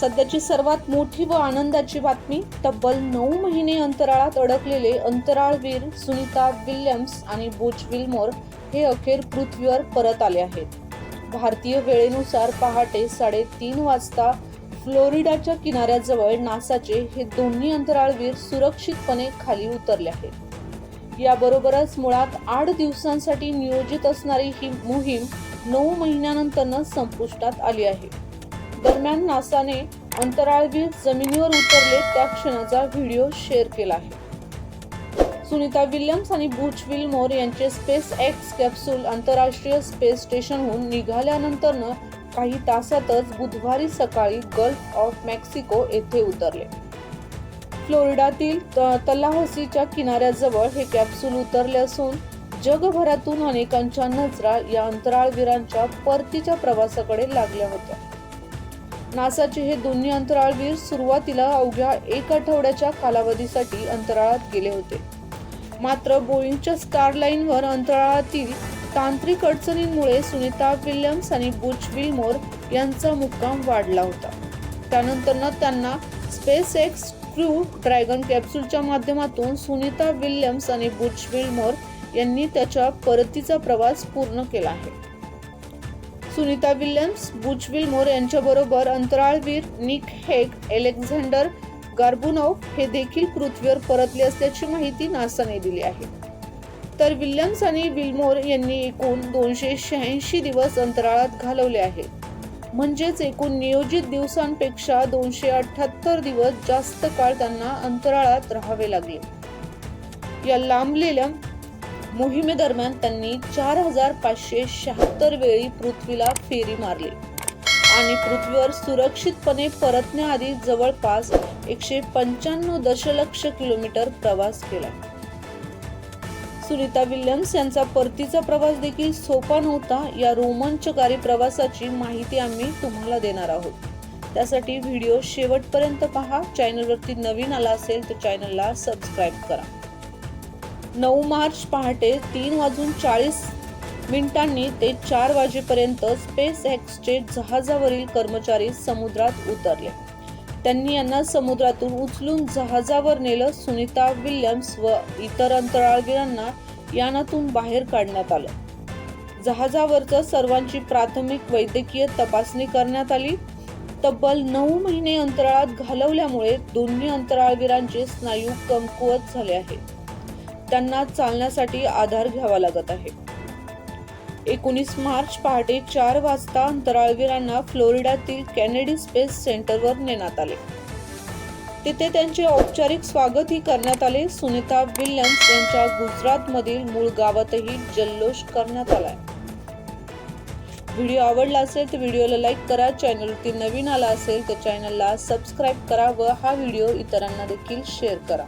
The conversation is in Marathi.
सध्याची सर्वात मोठी व आनंदाची बातमी तब्बल नऊ महिने अंतराळात अडकलेले अंतराळवीर सुनीता विल्यम्स आणि बुच विल्मोर हे अखेर पृथ्वीवर परत आले आहेत. भारतीय वेळेनुसार पहाटे साडेतीन वाजता फ्लोरिडाच्या किनाऱ्याजवळ नासाचे हे दोन्ही अंतराळवीर सुरक्षितपणे खाली उतरले आहेत. याबरोबरच मुळात आठ दिवसांसाठी नियोजित असणारी ही मोहीम नऊ महिन्यानंतरनं संपुष्टात आली आहे. दरम्यान नासाने अंतराळवीर जमिनीवर उतरले त्या क्षणाचा व्हिडिओ शेअर केला आहे. सुनीता विल्यम्स आणि बुच विल्मोर यांचे स्पेस एक्स कॅप्सूल आंतरराष्ट्रीय स्पेस स्टेशनहून निघाल्यानंतरनं काही तासातच बुधवारी सकाळी गल्फ ऑफ मेक्सिको येथे उतरले. फ्लोरिडातील तलाहसीच्या किनाऱ्याजवळ हे कॅप्सूल उतरले असून जगभरातून अनेकांच्या नजरा या अंतराळवीरांच्या परतीच्या प्रवासाकडे लागल्या होत्या. नासाचे हे दोन्ही अंतराळवीर सुरुवातीला अवघ्या एक आठवड्याच्या कालावधीसाठी अंतराळात गेले होते. मात्र बोईंगच्या स्टारलाईनवर अंतराळातील तांत्रिक अडचणींमुळे सुनीता विल्यम्स आणि बुच विल्मोर यांचा मुक्काम वाढला होता. त्यानंतरनं त्यांना स्पेस एक्स क्रू ड्रॅगन कॅप्सूलच्या माध्यमातून सुनीता विल्यम्स आणि बुच विल्मोर यांनी त्याच्या परतीचा प्रवास पूर्ण केला आहे. सुनीता विल्यम्स बुच विल्मोर यांच्याबरोबर अंतराळवीर निक हेग अलेक्झांडर गार्बुनोव हे देखील पृथ्वीवर परतले असल्याची माहिती नासाने दिली आहे. तर विल्यम्स आणि विल्मोर यांनी एकूण दोनशे शहाऐंशी दिवस अंतराळात घालवले आहेत. म्हणजेच एकूण नियोजित दिवसांपेक्षा दोनशे अठ्याहत्तर दिवस जास्त काळ त्यांना अंतराळात राहावे लागले. या लांबलेल्या मोहिमेदरम्यान त्यांनी चार हजार पाचशे शहात्तर वेळी पृथ्वीला फेरी मारली. आणि पृथ्वीवर सुरक्षितपणे परतण्याआधी जवळपास एकशे पंच्याण्णव दशलक्ष किलोमीटर प्रवास केला. सुनीता विल्यम्स यांचा परतीचा प्रवास देखील सोपा नव्हता. या रोमांचकारी प्रवासाची माहिती आम्ही तुम्हाला देणार आहोत. त्यासाठी व्हिडिओ शेवटपर्यंत पहा. चॅनलवरती नवीन आला असेल तर चॅनलला सबस्क्राईब करा. नऊ मार्च पहाटे तीन वाजून चाळीस मिनिटांनी ते चार वाजेपर्यंत स्पेस एक्सचे जहाजावरील कर्मचारी समुद्रात उतरले. त्यांनी यांना समुद्रातून उचलून जहाजावर नेलं. सुनीता विल्यम्स व इतर अंतराळवीरांना यानातून बाहेर काढण्यात आलं. जहाजावरचं सर्वांची प्राथमिक वैद्यकीय तपासणी करण्यात आली. तब्बल नऊ महिने अंतराळात घालवल्यामुळे दोन्ही अंतराळवीरांचे स्नायू कमकुवत झाले आहेत. त्यांना चालण्यासाठी आधार घ्यावा लागत आहे. एकोणीस मार्च पहाटे चार वाजता अंतराळवीरांना फ्लोरिडातील कॅनेडी स्पेस सेंटरवर नेण्यात आले. तिथे त्यांचे औपचारिक स्वागतही करण्यात आले. सुनीता विल्यम्स यांच्या गुजरातमधील मूळ गावातही जल्लोष करण्यात आलाय. व्हिडिओ आवडला असेल तर व्हिडिओला लाईक करा. चॅनलवरती नवीन आला असेल तर चॅनलला सबस्क्राईब करा व हा व्हिडिओ इतरांना देखील शेअर करा.